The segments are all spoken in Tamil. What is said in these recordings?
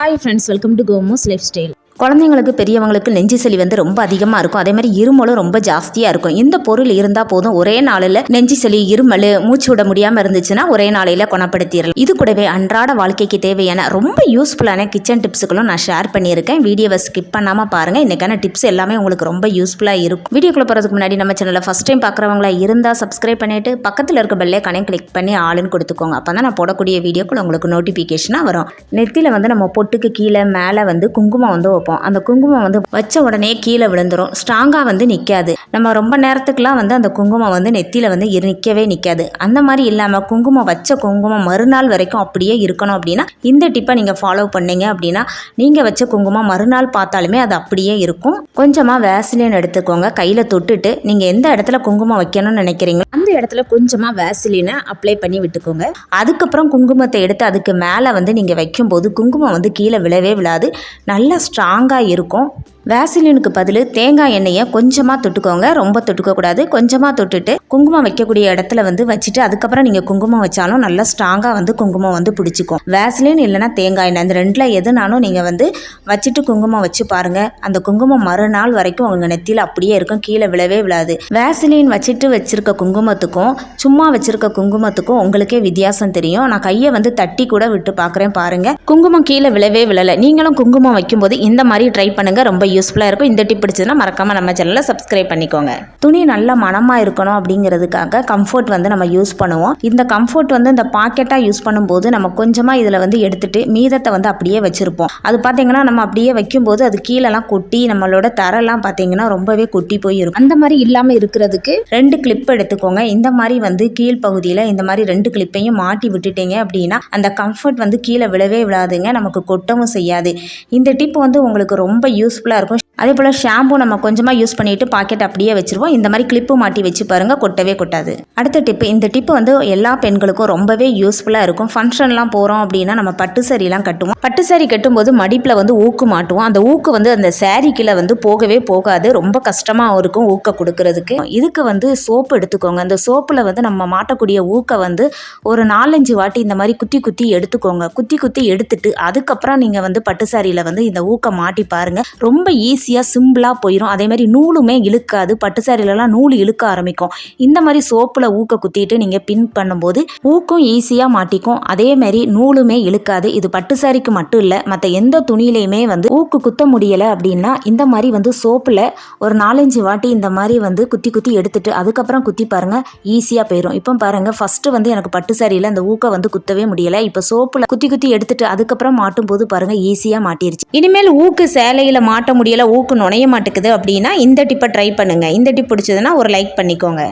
Hi friends welcome to கோமோஸ் life style குழந்தைங்களுக்கு பெரியவங்களுக்கு நெஞ்சு சளி வந்து ரொம்ப அதிகமாக இருக்கும். அதே மாதிரி இருமலும் ரொம்ப ஜாஸ்தியாக இருக்கும். இந்த பொருள் இருந்தால் போதும் ஒரே நாளில் நெஞ்சு சளி இருமல் மூச்சு விட முடியாமல் இருந்துச்சுன்னா ஒரே நாளையில் குணப்படுத்திடலாம். இது கூடவே அன்றாட வாழ்க்கைக்கு தேவையான ரொம்ப யூஸ்ஃபுல்லான கிச்சன் டிப்ஸுகளும் நான் ஷேர் பண்ணியிருக்கேன். வீடியோவை ஸ்கிப் பண்ணாமல் பாருங்கள் இன்றைக்கான டிப்ஸ் எல்லாமே உங்களுக்கு ரொம்ப யூஸ்ஃபுல்லாக இருக்கும். வீடியோக்குள்ளே போகிறதுக்கு முன்னாடி நம்ம சேனலில் ஃபஸ்ட் டைம் பார்க்குறவங்களா இருந்தால் சப்ஸ்கிரைப் பண்ணிவிட்டு பக்கத்தில் இருக்க பெல்லே கனெக்ட் கிளிக் பண்ணி ஆளுன்னு கொடுத்துக்கோங்க. அப்போ தான் நான் போடக்கூடிய வீடியோக்குள்ள உங்களுக்கு நோட்டிஃபிகேஷனாக வரும். நெத்தியில் வந்து நம்ம பொட்டுக்கு கீழே மேலே வந்து குங்குமம் வந்து வைப்போம் அந்த குங்குமம் வந்து வச்ச உடனே கீழே விழுந்துரும். ஸ்ட்ராங்காக வந்து நிற்காது நம்ம ரொம்ப நேரத்துக்குலாம் வந்து அந்த குங்குமம் வந்து நெத்தியில் வந்து இரு- நிற்கவே நிற்காது அந்த மாதிரி இல்லாமல் குங்குமம் வச்ச குங்குமம் மறுநாள் வரைக்கும் அப்படியே இருக்கணும் அப்படின்னா இந்த டிப்பை நீங்கள் ஃபாலோ பண்ணீங்க அப்படின்னா நீங்கள் வச்ச குங்குமம் மறுநாள் பார்த்தாலுமே அது அப்படியே இருக்கும். கொஞ்சமாக வேசிலின் எடுத்துக்கோங்க. கையில் தொட்டுட்டு நீங்கள் எந்த இடத்துல குங்குமம் வைக்கணும்னு நினைக்கிறீங்களோ அந்த இடத்துல கொஞ்சமாக வேசிலினை அப்ளை பண்ணி விட்டுக்கோங்க. அதுக்கப்புறம் குங்குமத்தை எடுத்து அதுக்கு மேலே வந்து நீங்கள் வைக்கும்போது குங்குமம் வந்து கீழே விழவே விழாது. நல்லா ஸ்ட்ராங்காக இருக்கும். வேசிலினுக்கு பதில் தேங்காய் எண்ணெயை கொஞ்சமாக தொட்டுக்கோங்க. ரொம்ப தொட்டுக்கக்கூடாது கொஞ்சமாக தொட்டுட்டு குங்குமம் வைக்கக்கூடிய இடத்துல வந்து வச்சுட்டு அதுக்கப்புறம் நீங்கள் குங்குமம் வச்சாலும் நல்லா ஸ்ட்ராங்காக வந்து குங்குமம் வந்து பிடிச்சிக்கும். வேசிலின் இல்லைன்னா தேங்காய் எண்ணெய். அந்த ரெண்டில் எதுனாலும் நீங்கள் வந்து வச்சுட்டு குங்குமம் வச்சு பாருங்கள் அந்த குங்குமம் மறுநாள் வரைக்கும் உங்கள் நெத்தியில் அப்படியே இருக்கும். கீழே விழவே விழாது. வேசிலின் வச்சுட்டு வச்சுருக்க குங்குமத்துக்கும் சும்மா வச்சுருக்க குங்குமத்துக்கும் உங்களுக்கே வித்தியாசம் தெரியும். நான் கையை வந்து தட்டி கூட விட்டு பார்க்குறேன் பாருங்கள் குங்குமம் கீழே விழவே விழலை. நீங்களும் குங்குமம் வைக்கும்போது இந்த மாதிரி ட்ரை பண்ணுங்கள் ரொம்ப யூஸ்ஃபுல்லாக இருக்கும். இந்த டிப் பிடிச்சதுன்னா மறக்காமல் நம்ம சேனலை சப்ஸ்கிரைப் பண்ணிக்கோங்க. துணி நல்ல மனமாக இருக்கணும் அப்படிங்கிறதுக்காக கம்ஃபர்ட் வந்து நம்ம யூஸ் பண்ணுவோம். இந்த கம்ஃபர்ட் வந்து இந்த பாக்கெட்டாக யூஸ் பண்ணும்போது நம்ம கொஞ்சமாக இதில் வந்து எடுத்துட்டு மீதத்தை வந்து அப்படியே வச்சுருப்போம். அது பார்த்தீங்கன்னா நம்ம அப்படியே வைக்கும்போது அது கீழெல்லாம் கொட்டி நம்மளோட தரெல்லாம் பார்த்தீங்கன்னா ரொம்பவே கொட்டி போயிருக்கும். அந்த மாதிரி இல்லாமல் இருக்கிறதுக்கு ரெண்டு கிளிப் எடுத்துக்கோங்க. இந்த மாதிரி வந்து கீழ் பகுதியில் இந்த மாதிரி ரெண்டு கிளிப்பையும் மாட்டி விட்டுட்டீங்க அப்படின்னா அந்த கம்ஃபர்ட் வந்து கீழே விழவே விழாதுங்க. நமக்கு கொட்டவும் செய்யாது. இந்த டிப் வந்து உங்களுக்கு ரொம்ப யூஸ்ஃபுல்லாக இருக்கும். அதே போல் ஷாம்பு நம்ம கொஞ்சமாக யூஸ் பண்ணிட்டு பாக்கெட் அப்படியே வச்சுருவோம். இந்த மாதிரி கிளிப்பு மாட்டி வச்சு பாருங்க கொட்டவே கொட்டாது. அடுத்த டிப்பு இந்த டிப்பு வந்து எல்லா பெண்களுக்கும் ரொம்பவே யூஸ்ஃபுல்லாக இருக்கும். ஃபங்க்ஷன்லாம் போகிறோம் அப்படின்னா நம்ம பட்டு சாரிலாம் கட்டுவோம். பட்டு சாரி கட்டும்போது மடிப்பில் வந்து ஊக்கு மாட்டுவோம். அந்த ஊக்கு வந்து அந்த சாரி கீழே வந்து போகவே போகாது. ரொம்ப கஷ்டமாக இருக்கும் ஊக்க கொடுக்கறதுக்கு. இதுக்கு வந்து சோப்பு எடுத்துக்கோங்க. அந்த சோப்பில் வந்து நம்ம மாட்டக்கூடிய ஊக்க வந்து ஒரு நாலஞ்சு வாட்டி இந்த மாதிரி குத்தி குத்தி எடுத்துக்கோங்க. குத்தி குத்தி எடுத்துட்டு அதுக்கப்புறம் நீங்கள் வந்து பட்டு சாரியில் வந்து இந்த ஊக்க மாட்டி பாருங்கள் ரொம்ப ஈஸி ஈஸியாக சிம்பிளாக போயிடும் அதே மாதிரி நூலுமே இழுக்காது. பட்டு சாரிலலாம் நூல் இழுக்க ஆரம்பிக்கும். இந்த மாதிரி சோப்பில் ஊக்க குத்திட்டு நீங்கள் பின் பண்ணும்போது ஊக்கும் ஈஸியாக மாட்டிக்கும். அதே மாதிரி நூலுமே இழுக்காது. இது பட்டு சாரிக்கு மட்டும் இல்லை மற்ற எந்த துணியிலையுமே வந்து ஊக்கு குத்த முடியலை அப்படின்னா இந்த மாதிரி வந்து சோப்பில் ஒரு நாலஞ்சு வாட்டி இந்த மாதிரி வந்து குத்தி குத்தி எடுத்துட்டு அதுக்கப்புறம் குத்தி பாருங்க ஈஸியாக போயிடும் இப்போ பாருங்கள் ஃபஸ்ட்டு வந்து எனக்கு பட்டு சாரியில் அந்த ஊக்க வந்து குத்தவே முடியலை. இப்போ சோப்பில் குத்தி குத்தி எடுத்துட்டு அதுக்கப்புறம் மாட்டும் போது பாருங்கள் ஈஸியாக மாட்டிருச்சு. இனிமேல் ஊக்கு சேலையில் மாட்ட முடியல ஊக்கு நுழைய மாட்டேங்குது அப்படின்னா இந்த டிப்பை ட்ரை பண்ணுங்கள் இந்த டிப் பிடிச்சதுன்னா ஒரு லைக் பண்ணிக்கோங்க.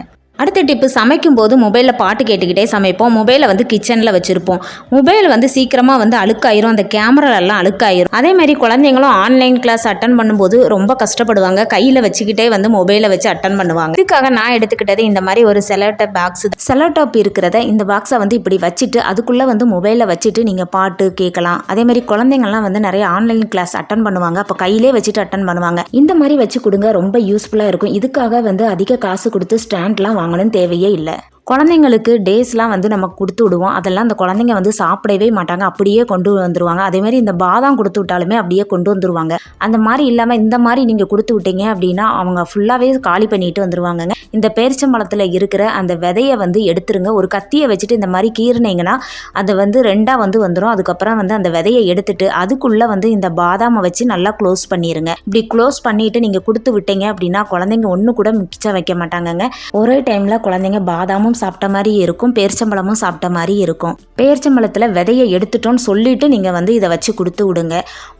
அடுத்த டிப்பு சமைக்கும் போது மொபைலில் பாட்டு கேட்டுக்கிட்டே சமைப்போம். மொபைலை வந்து கிச்சனில் வச்சுருப்போம். மொபைல் வந்து சீக்கிரமாக வந்து அழுக்காயிரும். அந்த கேமராலெல்லாம் அழுக்காயிரும். அதே மாதிரி குழந்தைங்களும் ஆன்லைன் கிளாஸ் அட்டன் பண்ணும்போது ரொம்ப கஷ்டப்படுவாங்க. கையில் வச்சுக்கிட்டே வந்து மொபைலை வச்சு அட்டன் பண்ணுவாங்க. இதுக்காக நான் எடுத்துக்கிட்டது இந்த மாதிரி ஒரு செலோடாப் பாக்ஸ் செலோடாப் இருக்கிறத இந்த பாக்ஸை வந்து இப்படி வச்சுட்டு அதுக்குள்ளே வந்து மொபைலில் வச்சுட்டு நீங்கள் பாட்டு கேட்கலாம். அதே மாதிரி குழந்தைங்கள்லாம் வந்து நிறைய ஆன்லைன் கிளாஸ் அட்டன் பண்ணுவாங்க. அப்போ கையிலே வச்சுட்டு அட்டன் பண்ணுவாங்க. இந்த மாதிரி வச்சு கொடுங்க. ரொம்ப யூஸ்ஃபுல்லாக இருக்கும். இதுக்காக வந்து அதிக காசு கொடுத்து ஸ்டாண்ட்லாம் வாங்கணும்னு தேவையே இல்லை. குழந்தைங்களுக்கு டேஸ்லாம் வந்து நம்ம கொடுத்து விடுவோம். அதெல்லாம் அந்த குழந்தைங்க வந்து சாப்பிடவே மாட்டாங்க. அப்படியே கொண்டு வந்துருவாங்க. அதேமாதிரி இந்த பாதாம் கொடுத்து விட்டாலுமே அப்படியே கொண்டு வந்துருவாங்க. அந்த மாதிரி இல்லாமல் இந்த மாதிரி நீங்கள் கொடுத்து விட்டீங்க அப்படின்னா அவங்க ஃபுல்லாகவே காலி பண்ணிட்டு வந்துருவாங்கங்க. இந்த பேரிச்சம்பழத்தில் இருக்கிற அந்த விதையை வந்து எடுத்துருங்க. ஒரு கத்தியை வச்சுட்டு இந்த மாதிரி கீறினீங்கன்னா அது வந்து ரெண்டாக வந்து வந்துடும் அதுக்கப்புறம் வந்து அந்த விதையை எடுத்துட்டு அதுக்குள்ளே வந்து இந்த பாதாமை வச்சு நல்லா க்ளோஸ் பண்ணிடுங்க இப்படி க்ளோஸ் பண்ணிட்டு நீங்கள் கொடுத்து விட்டீங்க அப்படின்னா குழந்தைங்க ஒன்று கூட மிச்சம் வைக்க மாட்டாங்கங்க. ஒரே டைமில் குழந்தைங்க பாதாமும் சாப்பிட்ட மாதிரி இருக்கும் பேரிச்சம்பழமும் சாப்பிட்ட மாதிரி இருக்கும். பேரிச்சம்பழத்தில் விதையை எடுத்துட்டோன்னு சொல்லிட்டு நீங்கள் வந்து இதை வச்சு கொடுத்து விடுங்க.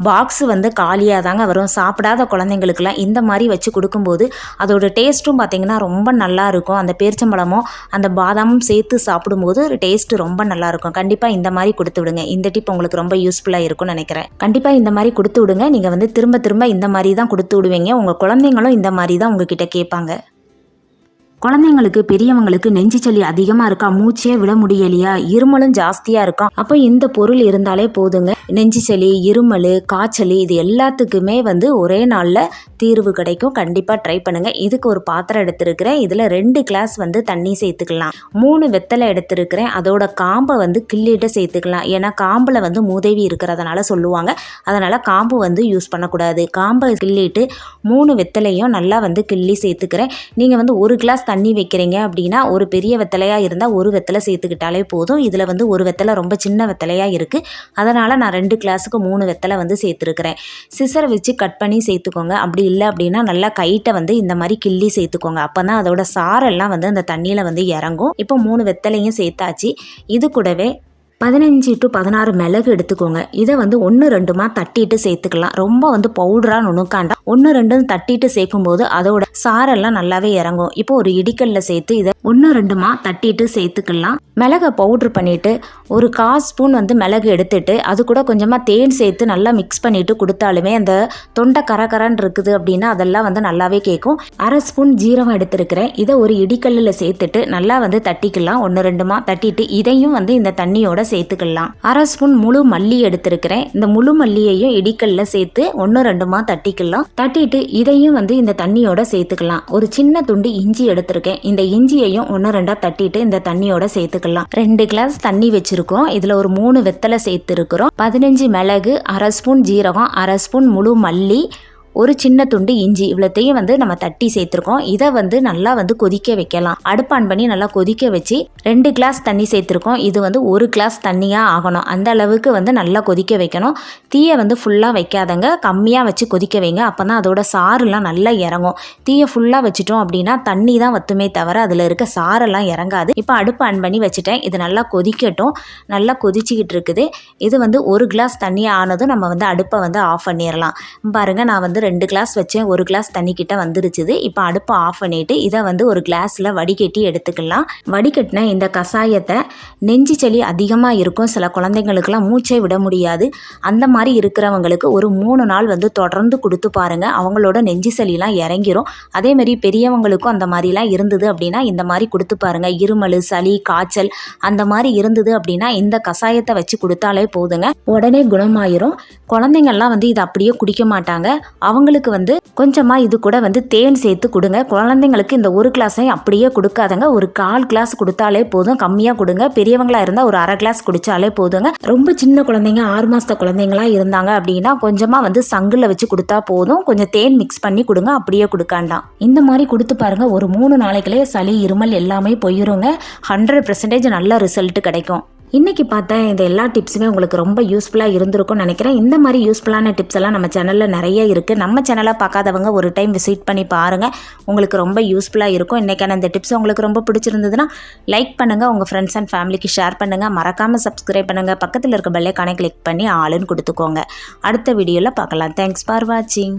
பாக்ஸ் வந்து காலியாக தாங்க வரும். சாப்பிடாத குழந்தைங்களுக்குலாம் இந்த மாதிரி வச்சு கொடுக்கும்போது அதோட டேஸ்ட்டும் பார்த்தீங்கன்னா ரொம்ப நல்லா இருக்கும். அந்த பேரிச்சம்பழமும் அந்த பாதாமும் சேர்த்து சாப்பிடும்போது டேஸ்ட்டு ரொம்ப நல்லா இருக்கும். கண்டிப்பாக இந்த மாதிரி கொடுத்து விடுங்க. இந்த டிப் உங்களுக்கு ரொம்ப யூஸ்ஃபுல்லாக இருக்கும்னு நினைக்கிறேன். கண்டிப்பாக இந்த மாதிரி கொடுத்து விடுங்க. நீங்கள் வந்து திரும்ப திரும்ப இந்த மாதிரி தான் கொடுத்து விடுவீங்க. உங்கள் குழந்தைங்களும் இந்த மாதிரி தான் உங்ககிட்ட கேட்பாங்க. குழந்தைங்களுக்கு பெரியவங்களுக்கு நெஞ்சு சளி அதிகமாக இருக்கா? மூச்சே விட முடியலையா? இருமலும் ஜாஸ்தியாக இருக்கா? அப்போ இந்த பொருள் இருந்தாலே போதுங்க. நெஞ்சு சளி இருமல் காய்ச்சல் இது எல்லாத்துக்குமே வந்து ஒரே நாளில் தீர்வு கிடைக்கும். கண்டிப்பாக ட்ரை பண்ணுங்கள் இதுக்கு ஒரு பாத்திரம் எடுத்திருக்கிறேன். இதில் ரெண்டு கிளாஸ் வந்து தண்ணி சேர்த்துக்கலாம். மூணு வெத்தலை எடுத்திருக்கிறேன். அதோட காம்பை வந்து கிள்ளிட்டு சேர்த்துக்கலாம். ஏன்னா காம்பில் வந்து மூதேவி இருக்கிறதுனால சொல்லுவாங்க. அதனால் காம்பு வந்து யூஸ் பண்ணக்கூடாது. காம்பை கிள்ளிட்டு மூணு வெத்தலையும் நல்லா வந்து கிள்ளி சேர்த்துக்கிறேன். நீங்கள் வந்து ஒரு கிளாஸ் தண்ணி வைக்கிறீங்க அப்படின்னா ஒரு பெரிய வெத்தலையாக இருந்தால் ஒரு வெத்தலை சேர்த்துக்கிட்டாலே போதும். இதில் வந்து ஒரு வெத்தலை ரொம்ப சின்ன வெத்தலையாக இருக்குது அதனால் நான் ரெண்டு கிளாஸுக்கு மூணு வெத்தலை வந்து சேர்த்துருக்குறேன். சிசரை வச்சு கட் பண்ணி சேர்த்துக்கோங்க. அப்படி இல்லை அப்படின்னா நல்லா கைட்டை வந்து இந்த மாதிரி கிள்ளி சேர்த்துக்கோங்க. அப்போ தான் அதோட சாரெல்லாம் வந்து அந்த தண்ணியில் வந்து இறங்கும். இப்போ மூணு வெத்தலையும் சேர்த்தாச்சு. இது கூடவே பதினஞ்சு டு பதினாறு மிளகு எடுத்துக்கோங்க. இதை வந்து ஒன்று ரெண்டுமா தட்டிட்டு சேர்த்துக்கலாம். ரொம்ப வந்து பவுடராக நுணுக்காண்டா ஒன்று ரெண்டும் தட்டிட்டு சேர்க்கும்போது அதோட சாரெல்லாம் நல்லாவே இறங்கும். இப்போ ஒரு இடிக்கல்ல சேர்த்து இதை ஒன்று ரெண்டுமா தட்டிட்டு சேர்த்துக்கலாம். மிளகை பவுட்ரு பண்ணிவிட்டு ஒரு கா ஸ்பூன் வந்து மிளகு எடுத்துட்டு அது கூட கொஞ்சமாக தேன் சேர்த்து நல்லா மிக்ஸ் பண்ணிவிட்டு கொடுத்தாலுமே அந்த தொண்டை கரகரன்னு இருக்குது அப்படின்னா அதெல்லாம் வந்து நல்லாவே கேட்கும். அரை ஸ்பூன் ஜீரகம் எடுத்துருக்கிறேன். இதை ஒரு இடிக்கல்லில் சேர்த்துட்டு நல்லா வந்து தட்டிக்கலாம். ஒன்று ரெண்டுமா தட்டிட்டு இதையும் வந்து இந்த தண்ணியோட சேர்த்துக்கலாம். அரை ஸ்பூன் முழு மல்லி எடுத்திருக்கிறேன். இந்த முழு மல்லியையும் இடிக்கல்ல சேர்த்து ஒன்று ரெண்டுமா தட்டிக்கலாம். தட்டிட்டு இதையும் வந்து இந்த தண்ணியோட சேர்த்துக்கலாம். ஒரு சின்ன துண்டு இஞ்சி எடுத்திருக்கேன். இந்த இஞ்சியையும் ஒன்று ரெண்டா தட்டிட்டு இந்த தண்ணியோட சேர்த்துக்கலாம். ரெண்டு கிளாஸ் தண்ணி வச்சிருக்கோம். இதுல ஒரு மூணு வெத்தலை சேர்த்துருக்குறோம். பதினஞ்சு மிளகு அரை ஸ்பூன் ஜீரகம் அரை ஸ்பூன் முழு மல்லி ஒரு சின்ன துண்டு இஞ்சி இவ்வளோத்தையும் வந்து நம்ம தட்டி சேர்த்துருக்கோம். இதை வந்து நல்லா வந்து கொதிக்க வைக்கலாம். அடுப்பு ஆன் பண்ணி நல்லா கொதிக்க வச்சு ரெண்டு கிளாஸ் தண்ணி சேர்த்துருக்கோம். இது வந்து ஒரு கிளாஸ் தண்ணியாக ஆகணும். அந்த அளவுக்கு வந்து நல்லா கொதிக்க வைக்கணும். தீயை வந்து ஃபுல்லாக வைக்காதங்க. கம்மியாக வச்சு கொதிக்க வைங்க. அப்போ தான் அதோட சாறுலாம் நல்லா இறங்கும். தீயை ஃபுல்லாக வச்சுட்டோம் அப்படின்னா தண்ணி தான் வத்துமே தவிர அதில் இருக்க சாரெல்லாம் இறங்காது. இப்போ அடுப்பு ஆன் பண்ணி வச்சுட்டேன். இது நல்லா கொதிக்கட்டும். நல்லா கொதிச்சிக்கிட்டு இருக்குது. இது வந்து ஒரு கிளாஸ் தண்ணி ஆனதும் நம்ம வந்து அடுப்பை வந்து ஆஃப் பண்ணிடலாம் பாருங்கள் நான் வந்து ரெண்டு கிளாஸ் வச்சேன். ஒரு கிளாஸ் தண்ணி கிட்ட வந்துருச்சுது. இப்போ அடுப்பை ஆஃப் பண்ணிட்டு இதை வந்து ஒரு கிளாஸில் வடிகட்டி எடுத்துக்கலாம். வடிகட்டின இந்த கஷாயத்தை நெஞ்சு சளி அதிகமாக இருக்கும். சில குழந்தைங்களுக்குலாம் மூச்சே விட முடியாது. அந்த மாதிரி இருக்கிறவங்களுக்கு ஒரு மூணு நாள் வந்து தொடர்ந்து கொடுத்து பாருங்க. அவங்களோட நெஞ்சு சளிலாம் இறங்கிரும். அதேமாரி பெரியவங்களுக்கும் அந்த மாதிரிலாம் இருந்தது அப்படின்னா இந்த மாதிரி கொடுத்து பாருங்கள் இருமல் சளி காய்ச்சல் அந்த மாதிரி இருந்தது அப்படின்னா இந்த கஷாயத்தை வச்சு கொடுத்தாலே போதுங்க. உடனே குணமாயிரும். குழந்தைங்கள்லாம் வந்து இதை அப்படியே குடிக்க மாட்டாங்க. அவங்களுக்கு வந்து கொஞ்சமாக இது கூட வந்து தேன் சேர்த்து கொடுங்க. குழந்தைங்களுக்கு இந்த ஒரு கிளாஸையும் அப்படியே கொடுக்காதங்க. ஒரு கால் கிளாஸ் கொடுத்தாலே போதும். கம்மியாக கொடுங்க. பெரியவங்களா இருந்தால் ஒரு அரை கிளாஸ் குடித்தாலே போதுங்க. ரொம்ப சின்ன குழந்தைங்க ஆறு மாதத்த குழந்தைங்களா இருந்தாங்க அப்படின்னா கொஞ்சமாக வந்து சங்கில் வச்சு கொடுத்தா போதும். கொஞ்சம் தேன் மிக்ஸ் பண்ணி கொடுங்க. அப்படியே கொடுக்காண்டாம். இந்த மாதிரி கொடுத்து பாருங்க. ஒரு மூணு நாளைக்குள்ளே சளி இருமல் எல்லாமே போயிருங்க. ஹண்ட்ரட் பர்சன்டேஜ் நல்ல ரிசல்ட் கிடைக்கும். இன்றைக்கி பார்த்தேன் இந்த எல்லா டிப்ஸுமே உங்களுக்கு ரொம்ப யூஸ்ஃபுல்லாக இருந்திருக்கும்னு நினைக்கிறேன். இந்த மாதிரி யூஸ்ஃபுல்லான டிப்ஸ் எல்லாம் நம்ம சேனலில் நிறைய இருக்குது நம்ம சேனலாக பார்க்காதவங்க ஒரு டைம் விசிட் பண்ணி பாருங்கள் உங்களுக்கு ரொம்ப யூஸ்ஃபுல்லாக இருக்கும். இன்றைக்கான இந்த டிப்ஸ் உங்களுக்கு ரொம்ப பிடிச்சிருந்ததுன்னா லைக் பண்ணுங்கள் உங்கள் ஃப்ரெண்ட்ஸ் அண்ட் ஃபேமிலிக்கு ஷேர் பண்ணுங்கள் மறக்காமல் சப்ஸ்கிரைப் பண்ணுங்கள் பக்கத்தில் இருக்க பெல்லைக்கானே கிளிக் பண்ணி ஆளுன்னு கொடுத்துக்கோங்க. அடுத்த வீடியோவில் பார்க்கலாம். தேங்க்ஸ் ஃபார் வாட்சிங்